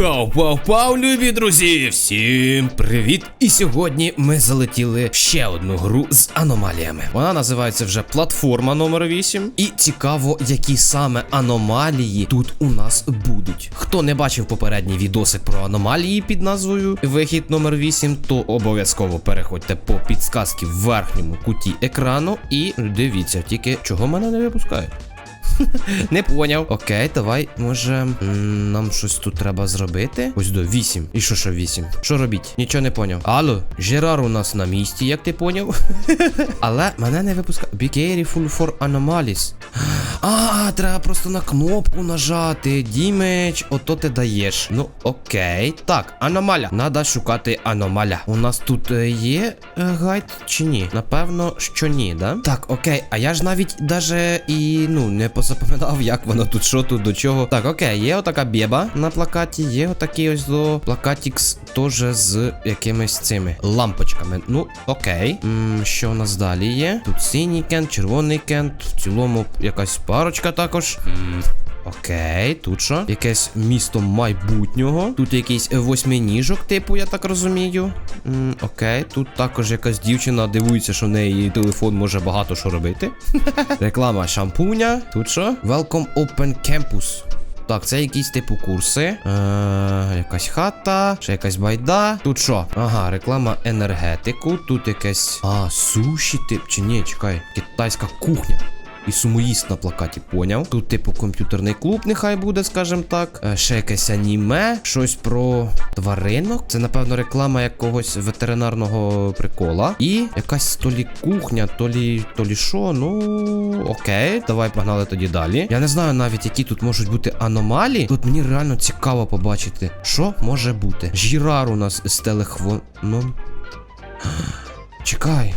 Пау, пау, пау, любі друзі! Всім привіт! І сьогодні ми залетіли в ще одну гру з аномаліями. Вона називається вже платформа номер 8. І цікаво, які саме аномалії тут у нас будуть. Хто не бачив попередній відосик про аномалії під назвою Вихід номер 8, то обов'язково переходьте по підсказці в верхньому куті екрану і дивіться, тільки чого мене не випускають. Не поняв. Окей, давай, може, нам щось тут треба зробити. Ось до 8. І що, що 8? Що робіть? Нічого не поняв. Алло, Жерар у нас на місці, як ти поняв? Але мене не випускає. Be careful for anomalies. А, треба просто на кнопку нажати. Дімеч, ото ти даєш. Ну, окей. Так, аномаля. Надо шукати аномаля. У нас тут е, є е, гайд чи ні? Напевно, що ні, да? Так, окей, а я ж навіть даже і ну не позапам'ятав, як воно тут, що тут, до чого. Так, окей, є отака бєба на плакаті, є отакий ось до плакатікс теж з якимись цими лампочками. Ну, окей. М, що у нас далі є? Тут синій кент, червоний кент, в цілому якась парочка також. М, Окей, тут що? Якесь місто майбутнього. Тут якийсь е, восьминіжок, типу, я так розумію. М, окей, тут також якась дівчина дивується, що в неї телефон може багато що робити. Реклама шампуня. Тут що? Welcome Open Campus. Так, це якісь типу курси. Е, якась хата, ще якась байда. Тут що? Ага, реклама енергетику. Тут якесь. А, суші тип. Чи ні, чекай. Китайська кухня. І сумоїст на плакаті, поняв. Тут, типу, комп'ютерний клуб, нехай буде, скажімо так. Е, ще якесь аніме, щось про тваринок. Це, напевно, реклама якогось ветеринарного прикола. І якась то лі кухня, то лі, то лі що. Ну окей, давай погнали тоді далі. Я не знаю навіть, які тут можуть бути аномалії. Тут мені реально цікаво побачити, що може бути. Жірар у нас з телехвоном. Чекай.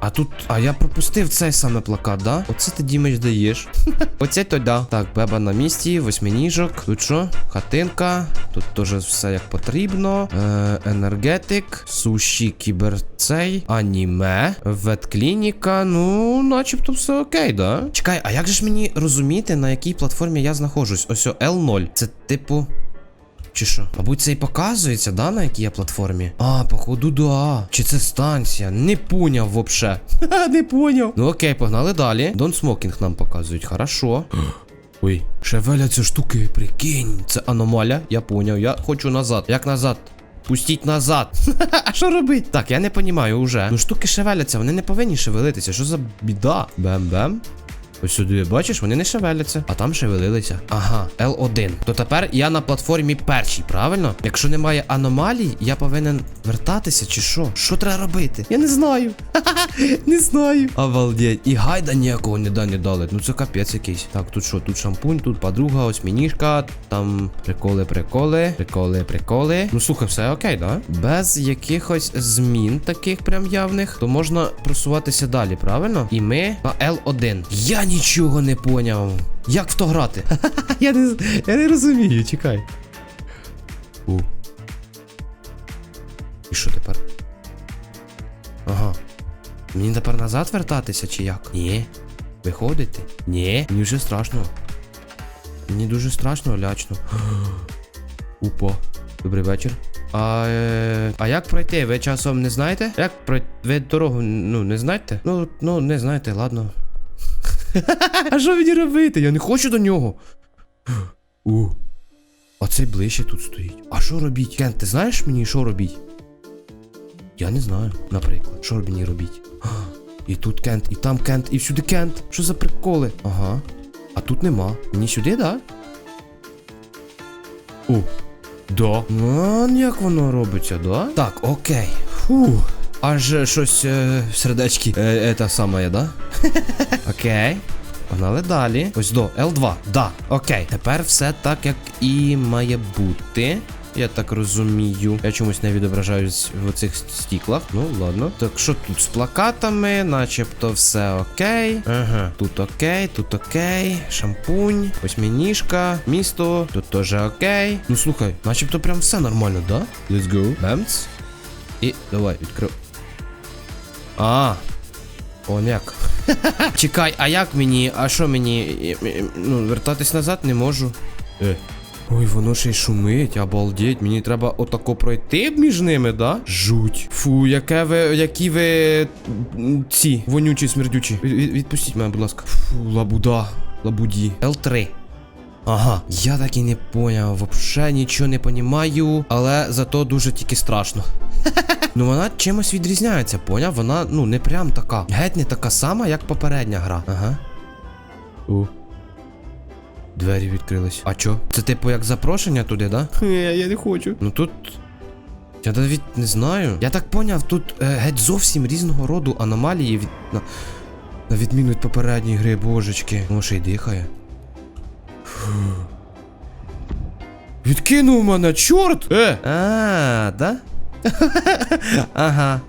А тут. А я пропустив цей саме плакат, да? Оце ти Дімич даєш. Оце то да. Так, беба на місці, восьминіжок. Тут що? Хатинка. Тут теж все як потрібно. Е, енергетик, суші, кіберцей, аніме, ветклініка. Ну, начебто все окей, да? Чекай, а як же ж мені розуміти, на якій платформі я знаходжусь? Ось о, L0. Це типу. Чи що? Мабуть, це і показується, да, на якій я платформі? А, походу, да. Чи це станція? Не поняв вообще. Ха, не поняв. Ну окей, погнали далі. Дон смокінг нам показують, хорошо. Ой, шевеляться штуки, прикинь. Це аномаля, я поняв. Я хочу назад. Як назад? Пустіть назад. А що робить? Так, я не понімаю уже. Ну штуки шевеляться, вони не повинні шевелитися. Що за біда? Бем-бем. Ось сюди, бачиш, вони не шевеляться, а там шевелилися. Ага, L1. То тепер я на платформі першій, правильно? Якщо немає аномалій, я повинен вертатися чи що? Що треба робити? Я не знаю. Не знаю. Обалдеть. І гайда ніякого не дали. Ну це капець якийсь. Так, тут що? Тут шампунь, тут подруга, ось мінішка, там приколи, приколи, приколи, приколи. Ну слухай, все окей, да? Без якихось змін таких прям явних, то можна просуватися далі, правильно? І ми на L1. Я нічого не поняв. Як в то грати? я не я не розумію, чекай. У. І що тепер? Ага. Мені тепер назад вертатися чи як? Ні. Виходити? Ні. Мені вже страшно. Мені дуже страшно, лячно. Упа. Добрий вечір. А, е, а як пройти? Ви часом не знаєте? Як пройти? Ви дорогу ну не знаєте? Ну, ну не знаєте, ладно. А що мені робити? Я не хочу до нього. У. А ближче тут стоїть. А що робіть? Кен, ти знаєш мені, що робіть? Я не знаю, наприклад. Що мені робіть? І тут кент, і там кент, і всюди кент. Що за приколи? Ага. А тут нема. Мені сюди, да? О. Да. Ну, як воно робиться, да? Так, окей. Фу. Аж щось е, сердечки. Е, це саме, да? Окей. Погнали далі. Ось до L2. Да, окей. Тепер все так, як і має бути. Я так розумію. Я чомусь не відображаюсь в цих стіклах. Ну, ладно. Так що тут з плакатами, начебто все окей. Ага. Тут окей, тут окей. Шампунь, восьминіжка, місто. Тут теж окей. Ну слухай, начебто прям все нормально, да? Let's go. Бемц. І давай, відкрив. А. Он як. Чекай, а як мені? А що мені? Е, е, Ну, вертатись назад не можу. Е. Ой, воно ще й шумить, обалдеть. Мені треба отако пройти між ними, да? Жуть. Фу, яке ви, які ви ці вонючі, смердючі. Від- від- відпустіть мене, будь ласка. Фу, лабуда. Лабуді. Л3. Ага, я так і не поняв, вообще нічого не понімаю, але зато дуже тільки страшно. Ну вона чимось відрізняється, поняв? Вона, ну, не прям така. Геть не така сама, як попередня гра. Ага. О. Двері відкрились. А чо? Це типу як запрошення туди, да? Хе, я не хочу. Ну тут. Я навіть не знаю. Я так поняв, тут е, геть зовсім різного роду аномалії від. На, на відміну від попередньої гри, божечки. Може й дихає. Відкинув мене, чорт! Е! А, да? ага.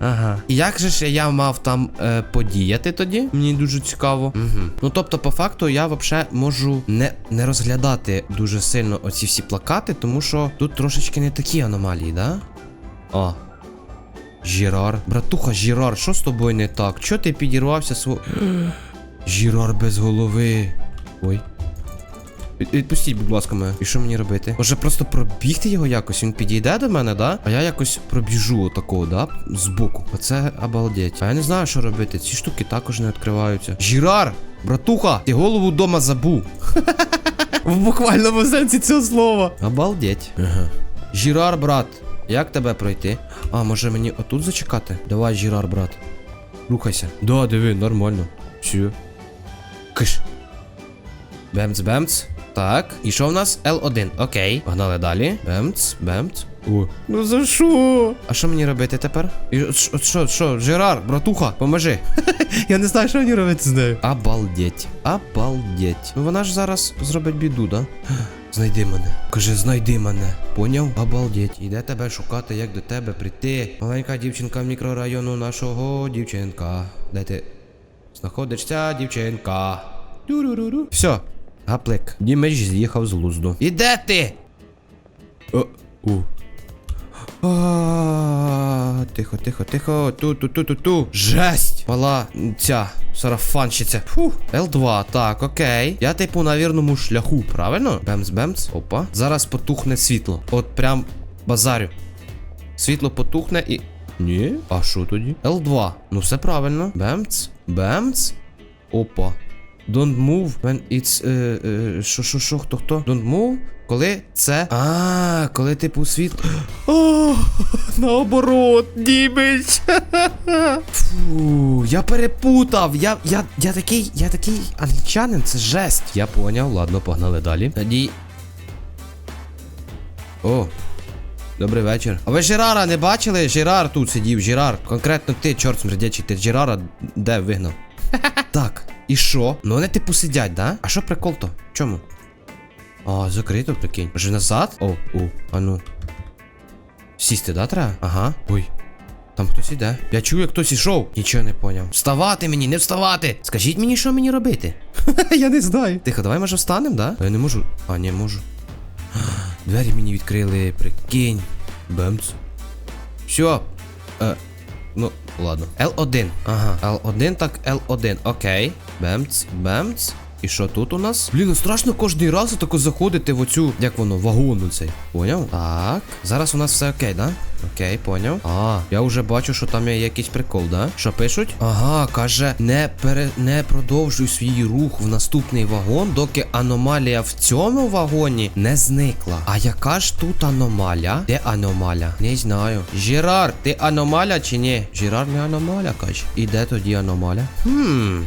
Ага. І як же ж я мав там е, подіяти тоді? Мені дуже цікаво. Угу. Ну тобто, по факту, я взагалі можу не, не розглядати дуже сильно оці всі плакати, тому що тут трошечки не такі аномалії, да? О. Жірар. Братуха, Жірар, що з тобою не так? Чо ти підірвався сво. Жірар без голови. Ой. Від- Відпустіть, будь ласка, мене. І що мені робити? Може просто пробігти його якось? Він підійде до мене, да? А я якось пробіжу отакого, да? Збоку. Оце обалдеть. А я не знаю, що робити. Ці штуки також не відкриваються. Жірар! Братуха! Ти голову вдома забув. В буквальному сенсі цього слова. Обалдеть. Ага. Жірар, брат, як тебе пройти? А, може мені отут зачекати? Давай, Жірар, брат. Рухайся. Да, диви, нормально. Все. Киш. Бемц, бемц. Так. І що в нас? Л1. Окей. Погнали далі. Бемц, бемц. О. Ну за що? А що мені робити тепер? І от що- що, Жерар, братуха, поможи. Я не знаю, що мені робити з нею. Обалдеть. Обалдеть. Ну вона ж зараз зробить біду, да? Знайди мене. Каже, знайди мене. Поняв? Обалдеть. Іде тебе шукати, як до тебе прийти. Маленька дівчинка мікрорайону нашого дівчинка. Де ти знаходишся, дівчинка? Все, гаплик. Дімеч з'їхав з лузду. І де ти? О, у. А, Тихо, тихо, тихо. Ту, ту, ту, ту, ту. Жесть! Мала ця сарафанщиця. Фух. Л2, так, окей. Я типу на вірному шляху, правильно? Бемс, бемс. Опа. Зараз потухне світло. От прям базарю. Світло потухне і. Ні? А що тоді? Л2. Ну все правильно. Бемц. Бемц. Опа. Don't move when it's. Що, що, що, хто, хто? Don't move? Коли це. А, коли типу світло. О, наоборот, німець. Фу, я перепутав. Я, я, я такий, я такий англічанин, це жесть. Я поняв, ладно, погнали далі. Тоді. О, Добрий вечір. А ви Жирара не бачили? Жирар тут сидів, Жирар. Конкретно ти, чорт смердячий, ти Жирара де вигнав? так, і що? Ну вони типу сидять, да? А що прикол то? Чому? А, закрито, прикинь. Вже назад? О, о, а ну. Сісти, да, треба? Ага. Ой. Там хтось іде. Я чую, як хтось ішов. Нічого не поняв. Вставати мені, не вставати! Скажіть мені, що мені робити? Я не знаю. Тихо, давай може встанемо, да? Я не можу. А, не можу. Двері мені відкрили, прикинь. Бемц. Все. Е, ну, ладно. L1. Ага. L1, так L1. Окей. Бемц, бемц. І що тут у нас? Блін, ну страшно кожний раз тако заходити в оцю, як воно, вагону цей. Поняв? Так. Зараз у нас все окей, да? Окей, поняв. А, я вже бачу, що там є якийсь прикол, да? Що пишуть? Ага, каже, не пере... не продовжуй свій рух в наступний вагон, доки аномалія в цьому вагоні не зникла. А яка ж тут аномалія? Де аномаля? Не знаю. Жирар, ти аномаля чи ні? Жирар не аномаля, каже. І де тоді аномаля? Хм.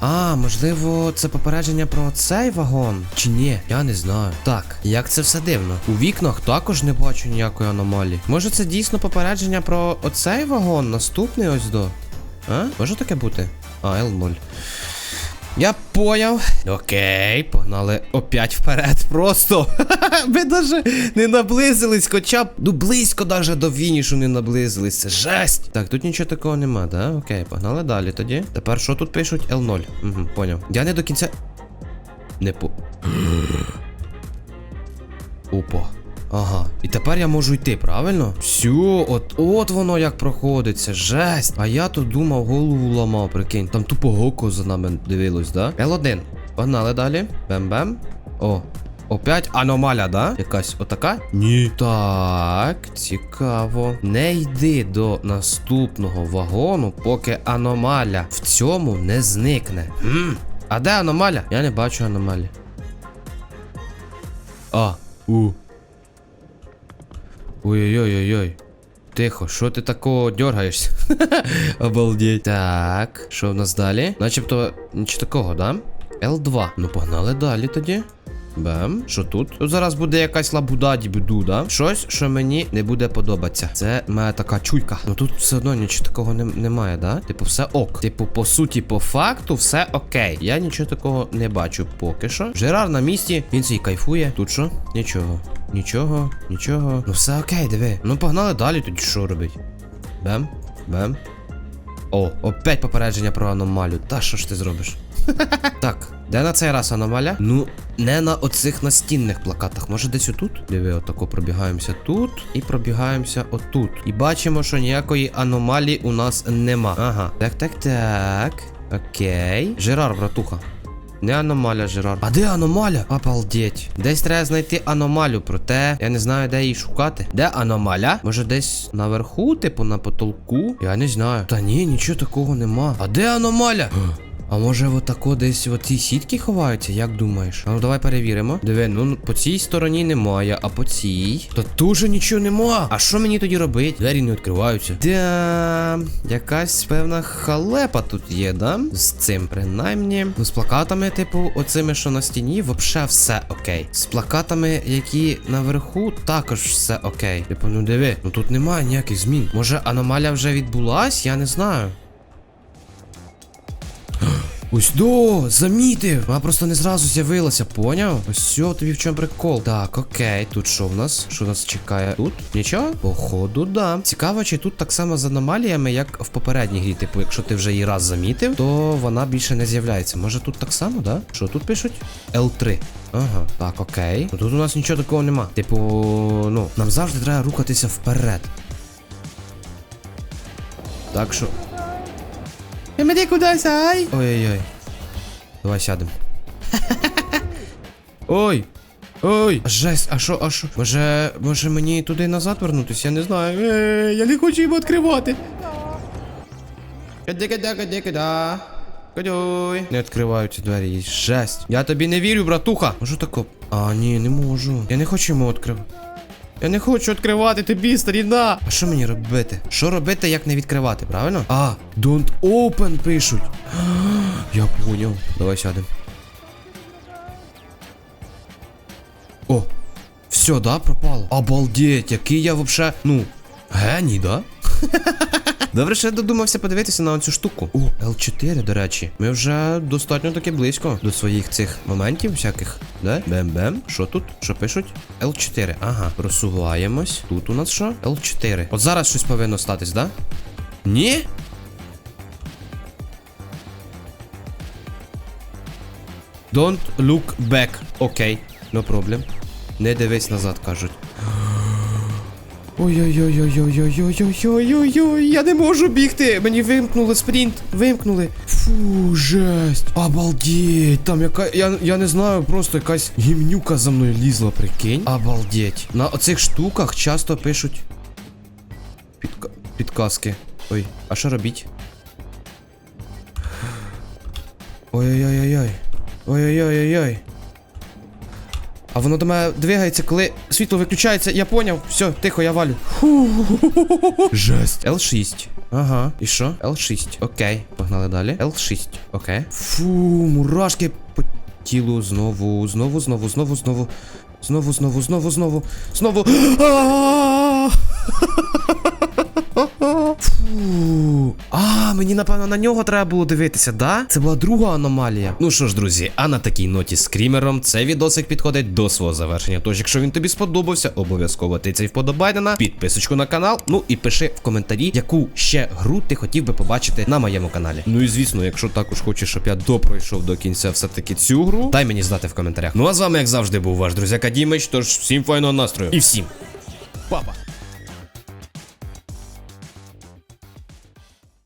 А, можливо, це попередження про цей вагон? Чи ні? Я не знаю. Так, як це все дивно. У вікнах також не бачу ніякої аномалії. Може це дійсно попередження про оцей вагон? Наступний ось до. А? Може таке бути? А, L0. Я поняв. Окей, погнали опять вперед. Просто. Ми даже не наблизились, хоча б. Ну близько даже до фінішу не наблизились. Це жесть. Так, тут нічого такого нема, да? Окей, погнали далі тоді. Тепер що тут пишуть? L0. Угу, поняв. Я не до кінця. Не по. Опа. Ага. І тепер я можу йти, правильно? Всю, от от воно як проходиться. Жесть. А я тут думав, голову ламав, прикинь. Там тупо гоко за нами дивилось, да? Л1. Погнали далі. Бем-бем. О. Опять аномаля, да? Якась отака? Ні. Так, цікаво. Не йди до наступного вагону, поки аномаля в цьому не зникне. Хм. А де аномаля? Я не бачу аномалі. А, у. Ой-ой-ой-ой. Тихо, що ти такого дергаєшся? Обалдеть. Так, що в нас далі? Начебто нічого такого, да? L2. Ну погнали далі тоді. Бем, що тут? Тут зараз буде якась лабуда дібуду, да? Щось, що мені не буде подобатися. Це моя така чуйка. Ну тут все одно нічого такого не, немає, да? Типу, все ок. Типу, по суті, по факту, все окей. Я нічого такого не бачу поки що. Жерар на місці, він свій кайфує. Тут що? Нічого. Нічого, нічого. Ну все окей, диви. Ну погнали далі, тоді що робить? Бем, бем. О, опять попередження про аномалію. Та що ж ти зробиш? Так, де на цей раз аномаля? Ну, не на оцих настінних плакатах. Може десь отут? Диви, отако пробігаємося тут і пробігаємося отут. І бачимо, що ніякої аномалії у нас нема. Ага. Так, так, так. Окей. Жерар, братуха. Не аномаля, Жерар. А де аномаля? Обалдеть. Десь треба знайти аномалю, проте я не знаю, де її шукати. Де аномаля? Може десь наверху, типу на потолку? Я не знаю. Та ні, нічого такого нема. А де аномаля? А може отако десь в цій сітки ховаються, як думаєш? Ну давай перевіримо. Диви, ну по цій стороні немає, а по цій. Та теж нічого нема. А що мені тоді робити? Двері не відкриваються. Да, якась певна халепа тут є, да? З цим, принаймні. Ну, з плакатами, типу, оцими, що на стіні, вообще все окей. З плакатами, які наверху, також все окей. Типу, ну диви, ну тут немає ніяких змін. Може аномалія вже відбулась? Я не знаю. Ось до, замітив. Вона просто не зразу з'явилася, поняв? Ось все, тобі в чому прикол. Так, окей, тут що в нас? Що нас чекає? Тут? Нічого? Походу, да. Цікаво, чи тут так само з аномаліями, як в попередній грі. Типу, якщо ти вже її раз замітив, то вона більше не з'являється. Може тут так само, да? Що тут пишуть? L3. Ага, так, окей. Ну тут у нас нічого такого нема. Типу, ну, нам завжди треба рухатися вперед. Так що. Іди кудись, ай! Ой-ой-ой. Давай сядемо. Ой! Ой! Жесть, а що, а що? Може, може мені туди назад вернутися? Я не знаю. Е, я не хочу його відкривати. Кида-кида-кида-кида. Кидюй. Не відкриваються двері. Жесть. Я тобі не вірю, братуха. Можу тако. А, ні, не можу. Я не хочу йому відкривати. Я не хочу відкривати тобі, старіна. А що мені робити? Що робити, як не відкривати, правильно? А, don't open пишуть. Я поняв. Давай сядемо. О, все, да, пропало. Обалдеть, який я взагалі, ну, геній, да? Добре, я додумався подивитися на цю штуку. О, L4, до речі. Ми вже достатньо таки близько до своїх цих моментів всяких. Да? Бем-бем. Що тут? Що пишуть? L4. Ага. Просуваємось. Тут у нас що? L4. От зараз щось повинно статись, да? Ні? Don't look back. Окей, no problem. Не дивись назад, кажуть. Ой-ой-ой-ой-ой-ой-ой-ой-ой-ой, я не можу бігти. Мені вимкнули спринт. Вимкнули. Фу, жесть. Обалдеть. Там яка. Я, я не знаю, просто якась гімнюка за мною лізла, прикинь. Обалдеть. На оцих штуках часто пишуть. Підка... Підказки. Ой, а що робіть? Ой-ой-ой-ой-ой. Ой-ой-ой-ой-ой. А воно до мене двигається, коли світло виключається, я поняв. Все, тихо, я валю. Жесть. Л6. Ага. І що? Л6. Окей. Погнали далі. Л6. Окей. Фу, мурашки по тілу знову, знову, знову, знову, знову. Знову, знову, знову, знову. Знову. А! А, мені напевно на нього треба було дивитися, да? Це була друга аномалія. Ну що ж, друзі, а на такій ноті з крімером цей відосик підходить до свого завершення. Тож, якщо він тобі сподобався, обов'язково тицяй вподобайдена, підписочку на канал. Ну і пиши в коментарі, яку ще гру ти хотів би побачити на моєму каналі. Ну і звісно, якщо також хочеш, щоб я допройшов до кінця все-таки цю гру, дай мені знати в коментарях. Ну а з вами, як завжди, був ваш друзяка Дімич. Тож всім файного настрою і всім па-па!